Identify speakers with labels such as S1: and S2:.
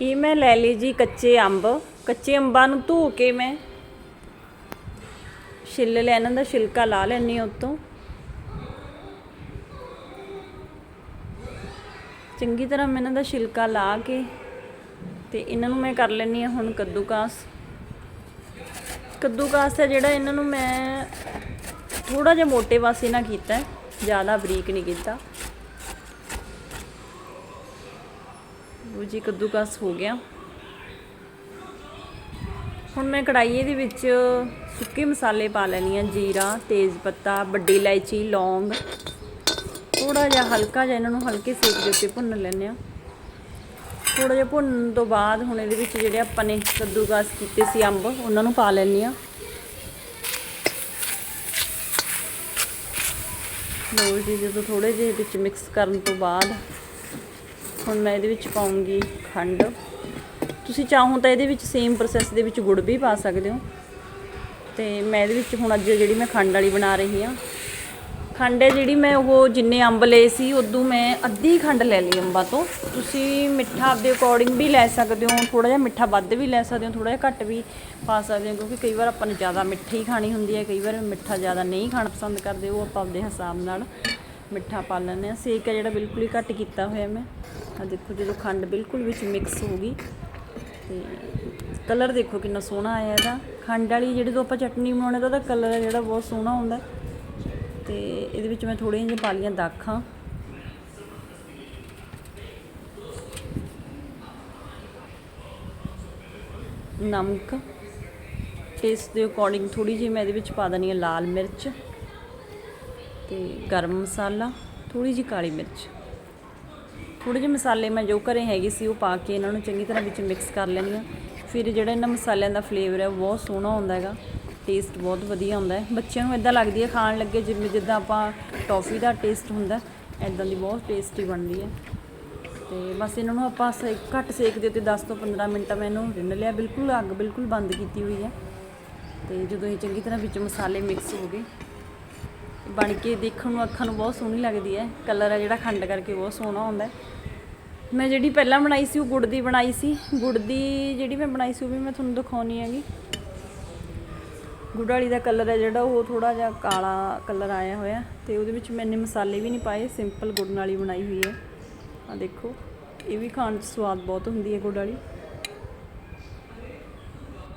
S1: ਇਹ ਮੈਂ ਲੈ ਲਈ ਜੀ ਕੱਚੇ ਅੰਬ? ਕੱਚੇ ਅੰਬਾਂ ਨੂੰ ਧੋ ਕੇ ਮੈਂ ਛਿੱਲ ਲਿਆ, ਇਹਨਾਂ ਦਾ ਛਿਲਕਾ ਲਾ ਲੈਣੀ ਉੱਤੋਂ। ਚੰਗੀ ਤਰ੍ਹਾਂ ਮੈਂ ਇਹਨਾਂ ਦਾ ਛਿਲਕਾ ਲਾ ਕੇ ਤੇ ਇਹਨਾਂ ਨੂੰ ਮੈਂ ਕਰ ਲੈਣੀ ਆ ਹੁਣ ਕੱਦੂਕਾਸ। ਕੱਦੂਕਾਸ ਹੈ ਜਿਹੜਾ ਇਹਨਾਂ ਨੂੰ ਮੈਂ ਥੋੜਾ ਜਿਹਾ ਮੋਟੇ ਪਾਸੇ ਨਾਲ ਕੀਤਾ, ਜ਼ਿਆਦਾ ਬਰੀਕ ਨਹੀਂ ਕੀਤਾ। ਉਹ ਜੀ, ਕੱਦੂਕਸ ਹੋ ਗਿਆ। ਹੁਣ ਮੈਂ ਕੜਾਈਏ ਦੇ ਵਿੱਚ ਸੁੱਕੇ ਮਸਾਲੇ ਪਾ ਲੈਣੀ ਆ ਜੀਰਾ, ਤੇਜ਼ ਪੱਤਾ, ਵੱਡੀ ਇਲਾਇਚੀ, ਲੌਂਗ। ਥੋੜਾ ਜਿਹਾ ਹਲਕਾ ਜਿਹਾ ਇਹਨਾਂ ਨੂੰ ਹਲਕੇ ਸੇਕ ਦੇ ਉੱਤੇ ਭੁੰਨ ਲੈਂਦੇ ਆ ਥੋੜਾ ਜਿਹਾ ਭੁੰਨਣ ਤੋਂ ਬਾਅਦ ਹੁਣ ਇਹਦੇ ਵਿੱਚ ਜਿਹੜੇ ਆਪਾਂ ਨੇ ਕੱਦੂਕਸ ਕੀਤੇ ਸੀ ਅੰਬ, ਉਹਨਾਂ ਨੂੰ ਪਾ ਲੈਣੀ ਆ ਲੋ ਜੀ, ਜਦੋਂ ਥੋੜੇ ਜਿਹੇ ਵਿੱਚ ਮਿਕਸ ਕਰਨ ਤੋਂ ਬਾਅਦ ਹੁਣ ਮੈਂ ਇਹਦੇ ਵਿੱਚ ਪਾਉਂਗੀ ਖੰਡ। ਤੁਸੀਂ ਚਾਹੋ ਤਾਂ ਇਹਦੇ ਵਿੱਚ ਸੇਮ ਪ੍ਰੋਸੈਸ ਦੇ ਵਿੱਚ ਗੁੜ ਵੀ ਪਾ ਸਕਦੇ ਹੋ। ਤੇ ਮੈਂ ਇਹਦੇ ਵਿੱਚ ਹੁਣ ਅੱਜ ਜਿਹੜੀ ਮੈਂ ਖੰਡ ਵਾਲੀ ਬਣਾ ਰਹੀ ਹਾਂ। ਖੰਡ ਹੈ ਜਿਹੜੀ ਮੈਂ ਉਹ ਜਿੰਨੇ ਅੰਬ ਲਏ ਸੀ, ਉਦੋਂ ਮੈਂ ਅੱਧੀ ਖੰਡ ਲੈ ਲਈ ਅੰਬਾਂ ਤੋਂ। ਤੁਸੀਂ ਮਿੱਠਾ ਆਪਦੇ ਅਕੋਰਡਿੰਗ ਵੀ ਲੈ ਸਕਦੇ ਹੋ ਥੋੜਾ ਜਿਹਾ ਮਿੱਠਾ ਵੱਧ ਵੀ ਲੈ ਸਕਦੇ ਹੋ ਥੋੜਾ ਜਿਹਾ ਘੱਟ ਵੀ ਪਾ ਸਕਦੇ ਹੋ, ਕਿਉਂਕਿ ਕਈ ਵਾਰ ਆਪਾਂ ਨੂੰ ਜ਼ਿਆਦਾ ਮਿੱਠੀ ਖਾਣੀ ਹੁੰਦੀ ਹੈ, ਕਈ ਵਾਰ ਮਿੱਠਾ ਜ਼ਿਆਦਾ ਨਹੀਂ ਖਾਣਾ ਪਸੰਦ ਕਰਦੇ, ਉਹ ਆਪਾਂ ਆਪਦੇ ਹਿਸਾਬ ਨਾਲ ਮਿੱਠਾ ਪਾ ਲੈਂਦੇ ਆ ਸੇਕ ਹੈ ਜਿਹੜਾ ਬਿਲਕੁਲ ਹੀ ਘੱਟ ਕੀਤਾ ਹੋਇਆ ਮੈਂ। ਆ ਦੇਖੋ ਜਦੋਂ ਖੰਡ ਬਿਲਕੁਲ ਵਿੱਚ ਮਿਕਸ ਹੋ ਗਈ, ਤੇ ਕਲਰ ਦੇਖੋ ਕਿੰਨਾ ਸੋਹਣਾ ਆਇਆ ਇਹਦਾ। ਖੰਡ ਵਾਲੀ ਜਿਹੜੀ ਤੋਂ ਆਪਾਂ ਚਟਨੀ ਬਣਾਉਣੇ ਤਾਂ ਉਹਦਾ ਕਲਰ ਹੈ ਜਿਹੜਾ ਬਹੁਤ ਸੋਹਣਾ ਹੁੰਦਾ। ਤੇ ਇਹਦੇ ਵਿੱਚ ਮੈਂ ਥੋੜ੍ਹੀਆਂ ਜਿਹੀਆਂ ਪਾ ਲਈਆਂ ਦਾਖਾਂ। ਨਮਕ। ਟੇਸਟ ਦੇ ਅਕੋਰਡਿੰਗ ਥੋੜੀ ਜਿਹੀ ਮੈਂ ਇਹਦੇ ਵਿੱਚ ਪਾ ਦਣੀ ਹੈ ਲਾਲ ਮਿਰਚ ਤੇ ਗਰਮ ਮਸਾਲਾ ਥੋੜੀ ਜਿਹੀ ਕਾਲੀ ਮਿਰਚ। ਥੋੜੇ ਜਿਹੇ ਮਸਾਲੇ ਮੈਂ ਜੋ ਘਰੇ ਹੈਗੇ ਸੀ ਉਹ ਪਾ ਕੇ ਇਹਨਾਂ ਨੂੰ ਚੰਗੀ ਤਰ੍ਹਾਂ ਵਿੱਚ ਮਿਕਸ ਕਰ ਲੈਣੀ ਆ ਫਿਰ ਜਿਹੜਾ ਇਹਨਾਂ ਮਸਾਲਿਆਂ ਦਾ ਫਲੇਵਰ ਹੈ, ਉਹ ਬਹੁਤ ਸੋਹਣਾ ਹੁੰਦਾ ਹੈਗਾ। ਟੇਸਟ ਬਹੁਤ ਵਧੀਆ ਹੁੰਦਾ ਹੈ। ਬੱਚਿਆਂ ਨੂੰ ਇਦਾਂ ਲੱਗਦੀ ਹੈ ਖਾਣ ਲੱਗੇ, ਜਿਵੇਂ ਜਿੱਦਾਂ ਆਪਾਂ ਟੌਫੀ ਦਾ ਟੇਸਟ ਹੁੰਦਾ ਇਦਾਂ ਦੀ ਬਹੁਤ ਟੇਸਟੀ ਬਣਦੀ ਹੈ। ਤੇ ਬਸ ਇਹਨਾਂ ਨੂੰ ਆਪਾਂ ਸੇ, ਘੱਟ ਸੇਕ ਦੇ ਉੱਤੇ 10 ਤੋਂ 15 ਮਿੰਟ ਮੈਂ ਇਹਨੂੰ ਰਿੰਨ ਲਿਆ। ਬਿਲਕੁਲ ਅੱਗ ਬਿਲਕੁਲ ਬੰਦ ਕੀਤੀ ਹੋਈ ਹੈ। ਤੇ ਜਦੋਂ ਇਹ ਚੰਗੀ ਤਰ੍ਹਾਂ ਵਿੱਚ ਮਸਾਲੇ ਮਿਕਸ ਹੋ ਗਏ ਬਣ ਕੇ ਦੇਖਣ ਨੂੰ ਅੱਖਾਂ ਨੂੰ ਬਹੁਤ ਸੋਹਣੀ ਲੱਗਦੀ ਹੈ। ਕਲਰ ਹੈ ਜਿਹੜਾ ਖੰਡ ਕਰਕੇ ਬਹੁਤ ਸੋਹਣਾ ਹੁੰਦਾ ਮੈਂ ਜਿਹੜੀ ਪਹਿਲਾਂ ਬਣਾਈ ਸੀ ਉਹ ਗੁੜ ਦੀ ਬਣਾਈ ਸੀ। ਗੁੜ ਦੀ ਜਿਹੜੀ ਮੈਂ ਬਣਾਈ ਸੀ ਉਹ ਵੀ ਮੈਂ ਤੁਹਾਨੂੰ ਦਿਖਾਉਣੀ ਹੈਗੀ। ਗੁੜ ਵਾਲੀ ਦਾ ਕਲਰ ਹੈ ਜਿਹੜਾ, ਉਹ ਥੋੜਾ ਜਿਹਾ ਕਾਲਾ ਕਲਰ ਆਇਆ ਹੋਇਆ ਤੇ ਉਹਦੇ ਵਿੱਚ ਮੈਨੇ ਮਸਾਲੇ ਵੀ ਨਹੀਂ ਪਾਏ। ਸਿੰਪਲ ਗੁੜ ਨਾਲ ਹੀ ਬਣਾਈ ਹੋਈ ਹੈ। ਆ ਦੇਖੋ, ਇਹ ਵੀ ਖਾਣ 'ਚ ਸਵਾਦ ਬਹੁਤ ਹੁੰਦੀ ਹੈ ਗੁੜ ਵਾਲੀ।